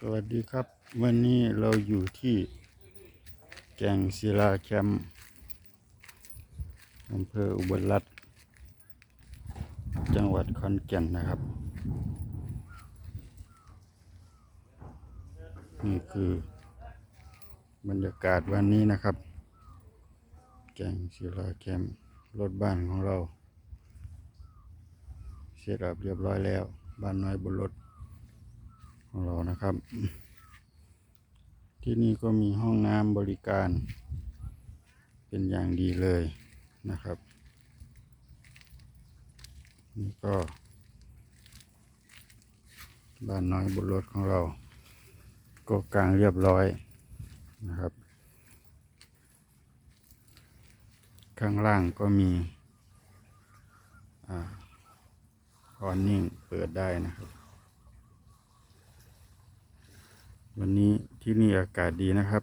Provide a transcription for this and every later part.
สวัสดีครับ วันนี้เราอยู่ที่แก่งศิลาแคมป์อำเภออุบลรัตน์จังหวัดขอนแก่นนะครับ นี่คือบรรยากาศวันนี้นะครับ แก่งศิลาแคมป์รถบ้านของเรา เสร็จเรียบร้อยแล้ว บ้านน้อยบนรถ ของเรานะครับ ที่นี่ก็มีห้องน้ำบริการ เป็นอย่างดีเลยนะครับ นี่ก็ บ้านน้อยบนรถของเรา ก็กลางเรียบร้อยนะครับ ข้างล่างก็มีอ่าออนนิ่งเปิดได้นะครับ วันนี้ที่นี่อากาศดีนะครับ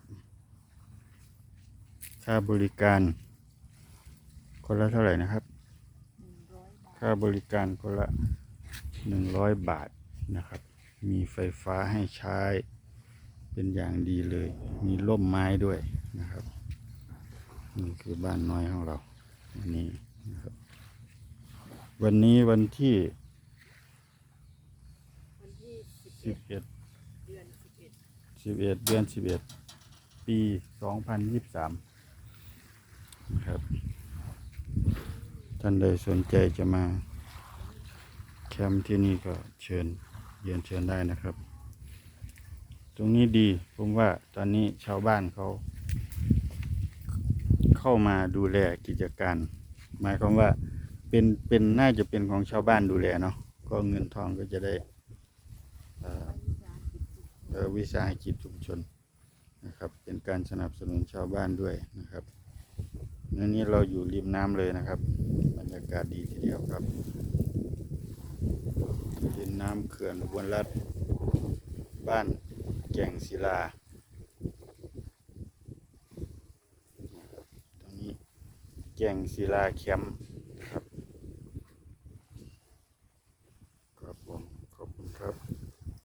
ค่าบริการ คนละเท่าไหร่นะครับ ค่าบริการคนละหนึ่งร้อยบาทนะครับ มีไฟฟ้าให้ใช้ เป็นอย่างดีเลย มีร่มไม้ด้วยนะครับ นี่คือบ้านน้อยของเราวันนี้นะครับ วันนี้วันที่วันที่สิบสิบเอ็ด เดือนสิบเอ็ด สิบเอ็ดเดือนสิบเอ็ดปีสองพันยี่สิบสามครับ ท่านใดสนใจจะมา แคมป์ที่นี่ก็เชิญเรียนเชิญได้นะครับ ตรงนี้ดีผมว่าตอนนี้ชาวบ้านเขา เข้ามาดูแลกิจการ หมายความว่าเป็นเป็นน่าจะเป็นของชาวบ้านดูแลเนาะก็เงินทองก็จะได้อ่อเอ่อ วิสาหกิจชุมชนนะครับ เป็นการสนับสนุนชาวบ้านด้วยนะครับนนี้เราอยู่ริมน้ำเลยนะครับ บรรยากาศดีทีเดียวครับริมน้ำเขื่อนบลรัฐบ้านแก่งศิลาตรงนี้แก่งศิลาแคม